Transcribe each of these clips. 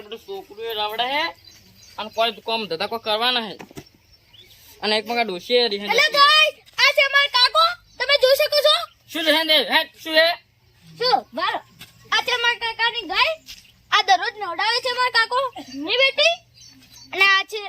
મારે બધું છોકરું રવડે હે અને કોઈ કોમ ધંધા કોઈ કરવાના હે. અને એક મગા ડોશી રહી હેલો ગાઈસ આ છે માર કાકો. તમે જોઈ શકો છો? શું છે ને હે શું હે શું? વાર આ છે માર કાકાની ગાય. આ દરરોજ નવડાવે છે માર કાકો. ની બેટી? અને આ છે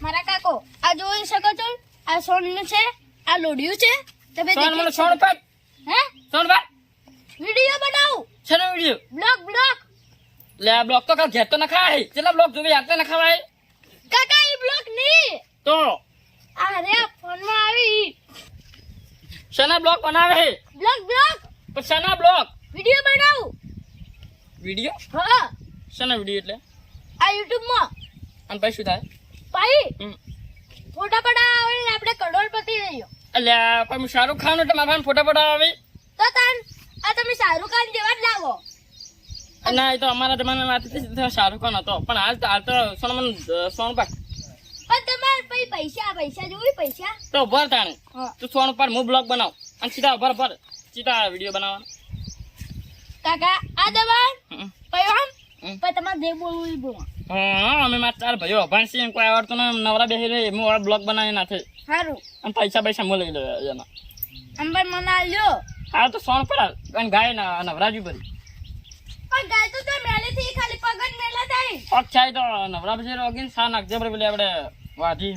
મારા કાકો. આ જોઈ શકો છો? આ સોનનું છે આ લોડિયું છે. તમે સોન મને સોન પર હે? સોન પર વિડિયો બનાવ. છે ને વીડિયો? Blog blog. લે આ બ્લોક તો કાલ ઘેર તો ન ખાય. કેટલા બ્લોક જોવે યાદ ન ખવાય? કાકા એ બ્લોગની તો? આ રે ફોનમાં આવી. શેના બ્લોક બનાવે? બ્લોગ પણ શેના બ્લોક વિડિયો બનાવ. વીડિયો? હા. શેના વીડિયો એટલે? આ YouTube માં અને પછી શું થાય? ભાઈ. ફોટા પડાવે ને આપણે કરોડપતિ રહીયો અલ્યા પણ શાહરુખ ખાન એટલે મારા ફોટા આવી. તો તન આ તમે શાહરુખ ખાન જેવા જ લાગો ના એ તો અમારા જમાનામાં હતી તે શાહરુખ ખાન હતો. પણ તો હાલ તો સોનમન સોન પર પણ તમારે પૈસા પૈસા જોઈ પૈસા? તો ઉભર તાણે. તું સોન પર હું બ્લોગ બનાવ. અને સીધા ઉભર ભર સીધા વીડિયો બનાવવાનો. કાકા આ દબાણ? પૈવામ પણ. તમારે જે બોલવું એ બોલો. હા અમે મારા ચાર ભાઈઓ. અભાણ છીએ કોઈ આવડતું ના નવરા બેસી રહી હું વાળા બ્લોગ બનાવી નાખે. સારું અને પૈસા પૈસા હું લઈ લે એના. આમ પણ મને આલજો. હા તો સોન પર. ગાય ના નવરાજી ભરી પણ ગાય તો તો મેલેથી ખાલી પગ જ મેલા થાય. થાય તો નવરા પછી રોગીન સા નાખજે પર પેલી આપણે વાધી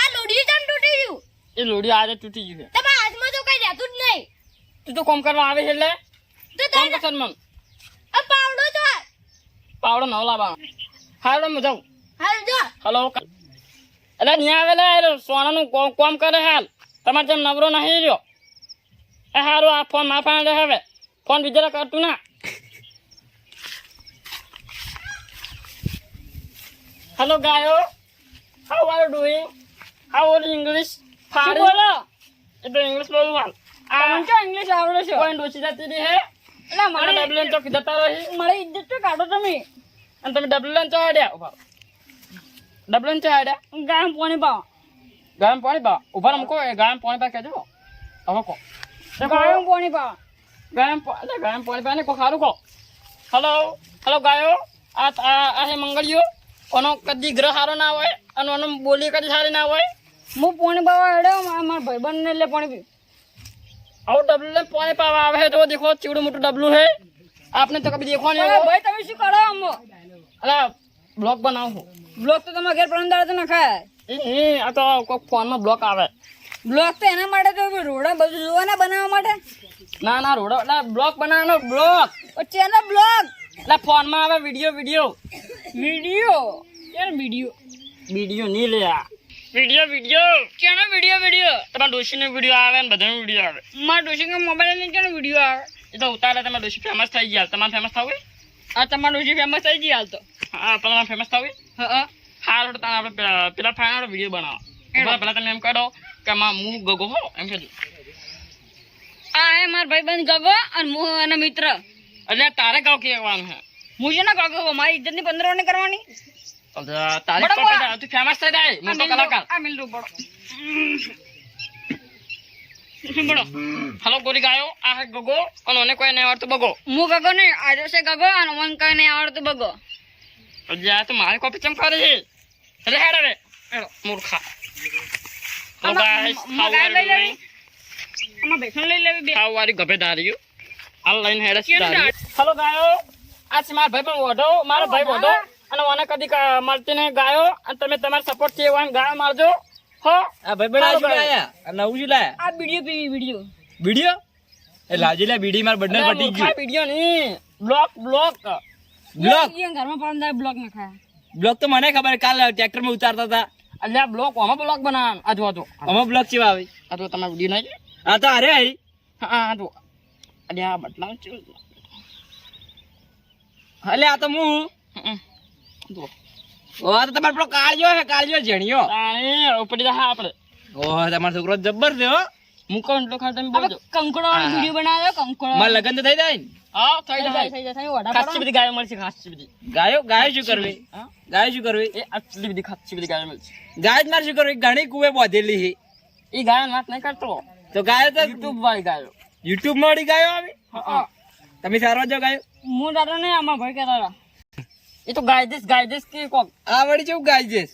આ લોડી જન તૂટી ગયું. એ લોડી આજે તૂટી ગયું છે. તમારા હાથમાં તો કઈ રહેતું જ નહીં. તું તો કોમ કરવા આવે છે એટલે? તો કોમ તમે મમ અ પાવડો તો પાવડો નવ લાવા હાલો હું જાઉં. હાલ જો. હલો એટલે ન્યા આવેલા સોનાનું કોમ કોમ કરે હાલ. તમારે જેમ નવરો નહીં રહ્યો. એ સારું આ ફોન માફા રહે હવે. ફોન બીજા કરતું ના. હેલો ગાયો. How are doing how or English ફાડી બોલો? એ તો ઇંગ્લિશ બોલું હાલ. આ તો ઇંગ્લિશ આવડે છે? કોઈ ડોસી જતી રહી હે. એટલે મારી ડબલ્યુ ચોક જતા રહી મારી ઇજ્જત તો કાઢો તમે. અને તમે ડબલ્યુ ચો આડ્યા ઊભા ડબલ્યુ ચો આડ્યા ગામ પાણી પાવ. ગરમ પાણી બા ઊભા મૂકો એ ગરમ પાણી પા કહેજો. હવે કો ગામ પાણી પાવ. ગરમ પાણી ગરમ પાણી પા ને કો સારું કો હલો હલો ગાયો? આ આ હે મંગળિયો કોનો કદી ગ્રહ સારો ના હોય અને એનો બોલી કદી સારી ના હોય? હું પાણી પાવા હેડ્યો મારા ભાઈબંધને એટલે પાણી પી. આવું ડબલું ને પાણી પાવા આવે છે તો દેખો ચીવડું મોટું ડબલું છે. આપને તો કભી દેખો નહીં ભાઈ તમે શું કરો આમ? અરે બ્લોગ બનાવો બ્લોક તો તમારા ઘેર પરમ દાડે તો નખાય એ એ આ તો કોઈક ફોનમાં બ્લોક આવે. બ્લોક તો એના માટે તો રોડા બધું જોવાના બનાવવા માટે. ના ના રોડો એટલે બ્લોક બનાવવાનો બ્લોક. પછી બ્લોક. એટલે ફોનમાં આવે વીડિયો વીડિયો. વીડિયો? યાર વીડિયો? વીડિયો નહીં લે આ. Video video. કેનો વીડિયો વીડિયો? તમારા ડોશીનો વીડિયો આવે ને બધાનો વીડિયો આવે. મારા ડોશી મોબાઈલની કેનો વીડિયો આવે? એ તો ઉતારે તમારા ડોશી ફેમસ થઈ ગયા. તમારે ફેમસ થવું આ તમારા ડોશી ફેમસ થઈ ગઈ હાલ તો. હા તમારે ફેમસ થવું હા હા. તો તમે આપણે પેલા- પેલા ફાઈનલ વીડિયો બનાવો. પેલા તમે એમ કહો કે માં હું ગગો હો એમ કહેજો. આ હે માર ભાઈબંધ ગગો અને હું અને મિત્ર. એટલે તારે કહો કહેવાનું હું? છે ને ગગો મારી ઇજ્જતની પંદરની કરવાની તો તારી બરાબર. પર તું ફેમસ થઈ જાય. મોટો કલાકાર. આ મિલ બડો બોલો. હલો ગોરી ગાયો. આ હે ગગો અને મને કોઈ નહીં આવડતું બગો. હું ગગો ને આજો છે ગગો અને મને કઈ નહીં આવડતું બગો. આ તો મારી કોપી ચમ કરે છે? એટલે હેડ હવે. મૂર્ખા. મ- how લઈ લેવી? બે. how are you ગભેદારીઓ આ લાઈન હેડ હલો ગાયો આ છે મારા ભાઈ પણ વધો મારો ભાઈ વધો અને મને કદી ક- મળતી નહીં ગાયો. અને તમે તમારો સપોર્ટ છે એવા ગાયો મારજો. હો? આ ભાઈ બડા શું લાયા આ નવું શું લાયા. આ વીડિયો પીવી વીડિયો વિડિયો એ લાજી લે બીડી માર બડને પટી ગયું. વિડિયો નહીં. બ્લોક બ્લોક બ્લોક ઘરમાં પડે બ્લોક ન ખાય. બ્લોક તો મને ખબર કાલ ટ્રેક્ટરમાં ઉતારતા હતા. અલ્યા બ્લોક આમાં બ્લોક બનાવ આજો આજો આમાં બ્લોક ચેવા આવી. આ તો તમારો વિડિયો નહીં આ તો અરે આઈ. હા તો. અરે અલ્યા બટલા અલે આ તો હું? હમ. ઓ આ તો તમારો પેલો કાળજો હે કાળજો જેણિયો તાણી ઉપડી જા આપણે. ઓ તમારો છોકરો જબ્બર છે હો મૂકો એટલો ખાલી તમે બોલજો. કંકોડો વિડિયો બનાવ્યો કંકોડો માર લગન તો થઈ જાય ને. હા થઈ થઈ જાય. જાય થઈ જાય થઈ ઓડા ખાસી બધી ગાયો મળશે ખાસી બધી. ગાયો? ગાયો શું કરવી? હા. ગાયો શું કરવી? એ આટલી બધી ખાસી બધી ગાયો મળશે. ગાય જ મારે શું કરવી? ઘણી કુવે બોધેલી હે એ ગાયો વાત નહીં કરતો તો ગાયો તો યુટ્યુબમાં ગાયો. યુટ્યુબમાં વળી ગાયો આવી? હા તમે સારો જો ગાયો? હું દાદા ને આમાં ભાઈ કહેતા એ તો ગાય દેશ ગાય દેશ કે કોક. આ વળી જેવું ગાય દેશ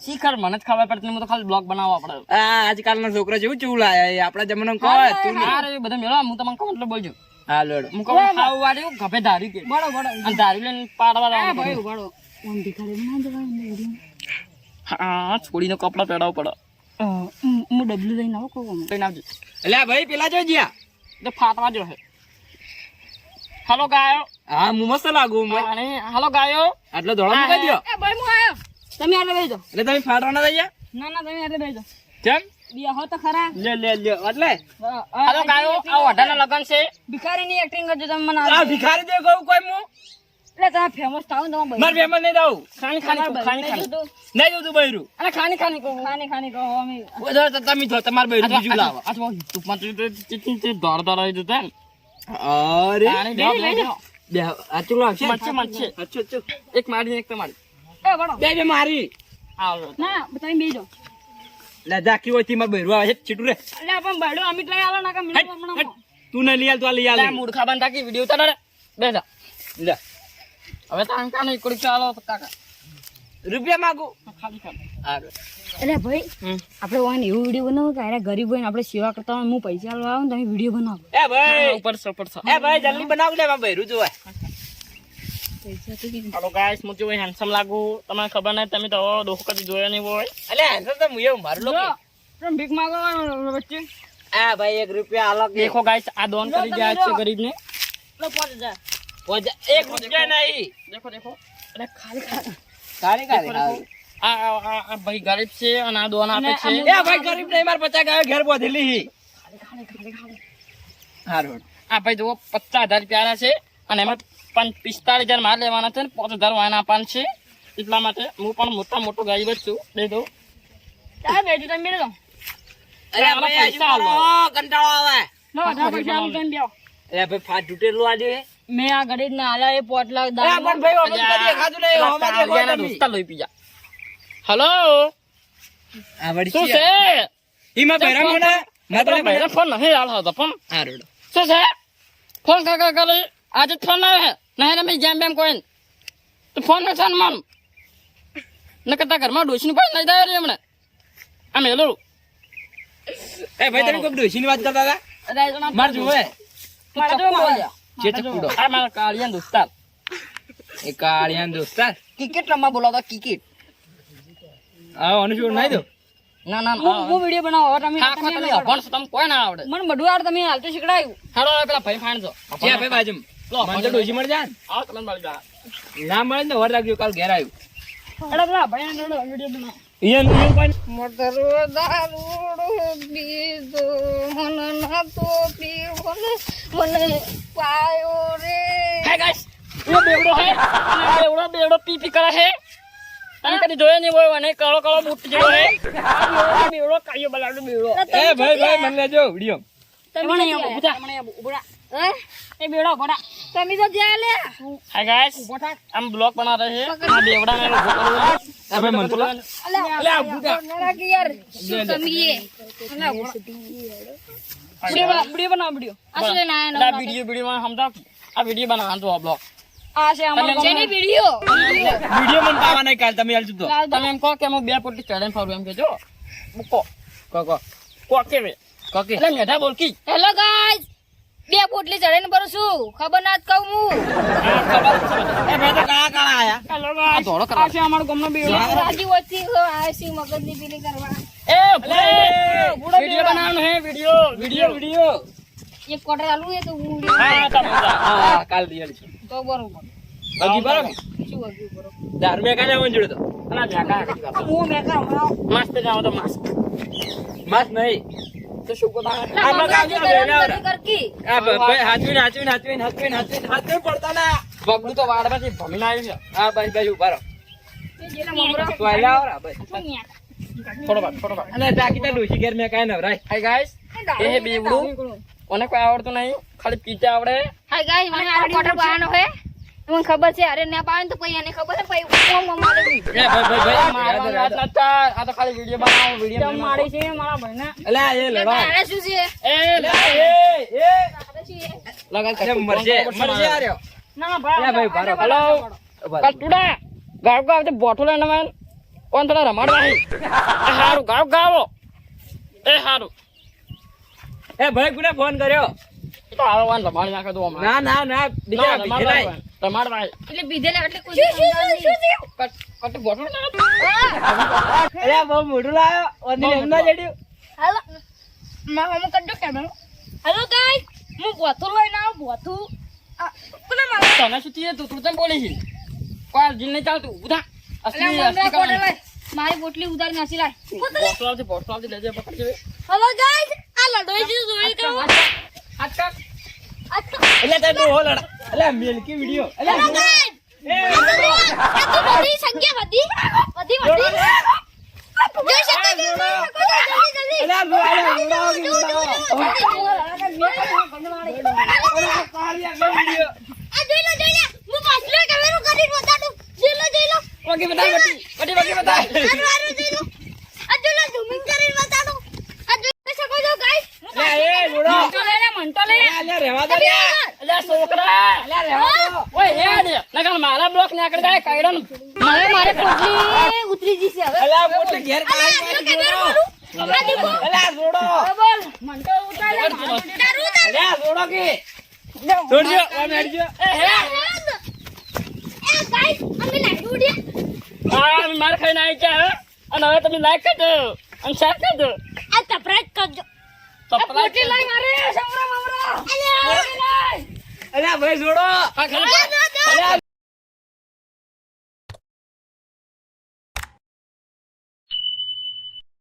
શીખર મને જ ખબર પડતી હું તો ખાલી બ્લોગ બનાવવા પડે. આ આજકાલના છોકરા જેવું ચેવું લાયા એ આપણા જમાનામાં કહો તું અરે બધા મેળવા હું તમને કહું એટલે બોલજો. હા લોડ હું કહું ખાવ વાળી ગભે ધારી કે. બડો બડો અને ધારી લઈને પાડવા લાવ. ભાઈ બડો ઓમ દેખાડે ના દેવાય હા છોડીને કપડા પહેરાવ પડે. હું ડબલું લઈને આવું કહું લઈને આવજો. એટલે આ ભાઈ પેલા જો જ્યાં એટલે ફાટવા જો હે. હાલો ગાયો. હા હું મસ્ત લાગુ અને હાલો ગાયો. આટલો ધોળો મૂકી દો એ ભાઈ હું આવ્યો તમે આટલે બેસી જાઓ. એટલે તમે ફાટવાના થઈ ગયા ના ના તમે આટલે બેસી જાઓ. કેમ? હો તો ખરા. લે લે લે એટલે હાલો ગાયો આ વઢાના લગન છે. ભિખારીની એક્ટિંગ કરજો તમે મને આ ભિખારી દે કહું કોઈ હું એટલે તમે ફેમસ થાવ ને તમે મારે ફેમસ નહીં ખાણી ખાણી કહું, ખાણી ખાણી. નહીં જોતું બૈરું. અને ખાણી ખાણી કહું. ખાની ખાની કહો અમે વધારે તો તમે જો તમારે બૈરું બીજું લાવો. ટૂંકમાં તો તે- તે- તે- દોડ દોડ આવી જતા. અરે બે આ ચૂલો આવશે મરચે મરચે. અચ્છો અચ્છો એક મારી એક તમારી. એ બડો બે બે મારી. આવો ના તમે બેસી જાઓ. લે હોયથી બૈરું આવે છે ચીટું રે એટલે પણ ભાડું અમિત લઈ આલો ના કે હટ, મિનિટ હટ. તું નહીં લઈ આલ તો લઈ આલ. લે મૂર્ખા બંધ થાકી વીડિયો ઉતારે બેસા લે. હવે તો અંકા નહીં કુડી ચાલો કાકા. રૂપિયા માંગુ. ખાલી ખાલી. હારું. એટલે ભાઈ. આપણે વાન એવું વીડિયો બનાવો કે અરે ગરીબ હોય ને આપણે સેવા કરતા હોય હું પૈસા આલવા આવું ને તમે વીડિયો બનાવો. એ ભાઈ. ઉપર છે ઉપર એ ભાઈ જલ્દી બનાવ લે મારે બૈરું જોવાય. હાલો ગાઈસ હું કેવું હેન્ડસમ લાગુ. તમને ખબર નહીં તમે તો દોસ્ત કદી જોયા નહીં હોય. અલે હેન્ડસમ તો હું એવું મારું લોકો તમે ભીખ માંગો વચ્ચે. આ ભાઈ એક રૂપિયા અલગ દેખો ગાઈસ આ દોન કરી જાય. છે ગરીબને. લો પાંચ હજાર એક રૂપિયા નહીં. દેખો દેખો. અરે ખાલી ખાલી. દેખો, દેખો. આ ભાઈ ગરીબ છે અને આ દોન આપે છે. એ ભાઈ ગરીબ નહીં માર પચાસ ગાયો ઘેર બોધેલી હારું આ ભાઈ જુઓ પચાસ હજાર રૂપિયા છે અને એમાં પણ પિસ્તાળીસ હજાર માર લેવાના છે ને પાંચ હજાર વાયના આપવાના છે. એટલા માટે હું પણ મોટા મોટો ગરીબ જ છું. દઈ દઉં ચાલ બેજો તમે બેસો અરે આમાં પૈસા આજુ કંટાળો આવે પૈસા તમે અરે ભાઈ ફાટ તૂટેલું આજે. મેં આ ઘડી ના આલા એ પોટલા પણ ભાઈ ઓમ કરીએ ખાધું નહીં ઓમ જ કાળિયાના તમે. દોસ્તા લઈ પીજા હેલો? આવડી શું છે ઈમાં બૈરા મને મેં તને ભાઈ બૈરા ફોન નથી હાલ હતો ફોન. હારું શું છે? ફોન કાકા કરે. આજે ફોન આવે. નહીં રમી જેમ બેમ કોઈ તો ફોન નથી આન માન ન કરતા ઘરમાં ડોસીનું પણ નહીં દાય રે હમણે. આ મેલું એ ભાઈ તમે કોઈ ડોશીની વાત કરતા હતા? માર જુએ મારા જો બોલ્યા જે ચકુડો આ મારા કાળિયા દોસ્તાર. એ કાળિયાન દોસ્તાર. ક્રિકેટ રમવા બોલાવતા ક્રિકેટ આ અનુસૂર નહીં દો. ના ના હું હું વીડિયો બનાવો. હવે તમે હા તમે અભણ છો તમે કોઈ ના આવડે. મને આવડે તમે હાલ તો શીખડાયું. હાલો પેલા ભાઈ ફાણ છો છે ભાઈ બાજુ લો, મને તો ડોશી મળી જાય આવો તમે મળી જા ને. ના મળે ને વર રાખજો કાલ ઘેર આવ્યું મધરો બેવડો હે કરે હે જોયો નહીં હોય અને કળો કળો બૂટ કાયો બલાડો બેવડો તમે તો ગયા લે. હાય ગાઈસ આમ બ્લોગ બના રહે આ બેવડા ને ઊભો કરો અબે મન તો અલે આ બુડા નરા કે યાર. શું સમજીએ અલા વિડિયો વિડિયો બનાવ. વિડિયો અસલે ના ના આ વિડિયો વિડિયો માં સમજા આ વિડિયો બનાવ તો આ બ્લોગ. આ છે અમારો જેની વિડિયો. વિડિયો મન પાવા નઈ કાલ તમે હાલ જુદો. તમે એમ કહો કે હું બે પોટલી ચડેન ફરું એમ કેજો કો કો કો કે કો કે એટલે મેઠા બોલકી. હેલો ગાઈસ બે પોટલી ચડે ભરું છું. ખબર ના જ કહું હું. આ ખબર છે એ ભાઈ તો કાળા કાળા આયા. આ ધોળો કરા છે અમારો ગમનો બેડો રાજી વચ્ચે આસી મગજની પેલી કરવા. એ ભૂલે વિડિયો બનાવવાનો હે વિડિયો. Video video. એક કોટર આલુ એ તો હું હા હા કાલ દિવાળી છે. તો બરોબર. બાકી બરાબર? શું વાગ્યું બરોબર? દારૂ મેં કાંઈ આવવાનું જોડે તો. ના જાકા હું મેં કા મસ્ત જાવ તો મસ્ત. મસ્ત નહીં. તો શું પડતા ના. બગડું તો ભમીને આવ્યું છે હા ભાઈ ભાઈ ઊભા રહો. આવડતું નહીં. ખાલી પીતા આવડે. હાય મને આ કોટર પાવાનો હે મને ખબર છે અરે ના પાવે તો પછી એને ખબર છે પછી ઓમ ઓમ મારે એ ભાઈ ભાઈ ભાઈ મારા વાત આ તો ખાલી વીડિયો બનાવો તમ મારી છે મારા ભાઈને? અલા એ લડાય આને શું છે? એ એ એ લગન અરે મરજે મરજે આ રહ્યો ના ના ભાઈ એ ભાઈ ભારો રહો. હેલો કટુડા. ગાવ ગાવ તે બોટલ એને મેન ઓન થોડા રમાડવા હે એ હારું ગાવ ગાવો. એ હારું. એ ભાઈ કોને ફોન કર્યો? તો હારો વાન રમાડી નાખે તો ના ના ના બીજા ના, બીજે ભાઈ. એટલે પીધેલા એટલે કોઈ શું શું શું શું શું? કટ કટ બોટલ ના અરે બહુ મોટું લાયો ઓની એમ ના જડ્યું. હાલો. મા હમ કરજો કેમેરો હેલો ગાઈસ હું બોથું લઈને આવું બોથું. આ, કોને મારે તને શું થયું? તું તું કેમ બોલી છે? કોઈ જીલ નહીં ચાલતું. ઉધા અસલી અસલી. મારી બોટલી ઉધાર નાસી લાય. બોટલ આવતી, બોટલ આવતી, લેજે, પકડ જે. હેલો ગાઈસ આ લડોઈ જે જોઈ કહું હાથ કાઢ. એટલે તે ડોહો લડા. આ મિલ્કી વિડિયો. તો બધી સંખ્યા વધી વધી વધી રહેવા દો અલ્યા છોકરા. ઓય હેડ નકર મારા બ્લોક જાય કઈરન મારે પોટલી ઉતરી હવે. મોટે ઘેર ખાઈને આવી અને હવે તમે લાઈક કરજો અને શેર કરજો. આ સબસ્ક્રાઇબ કરજો. તો લઈ મારે સમરા મમરા અરે ભાઈ જોડો.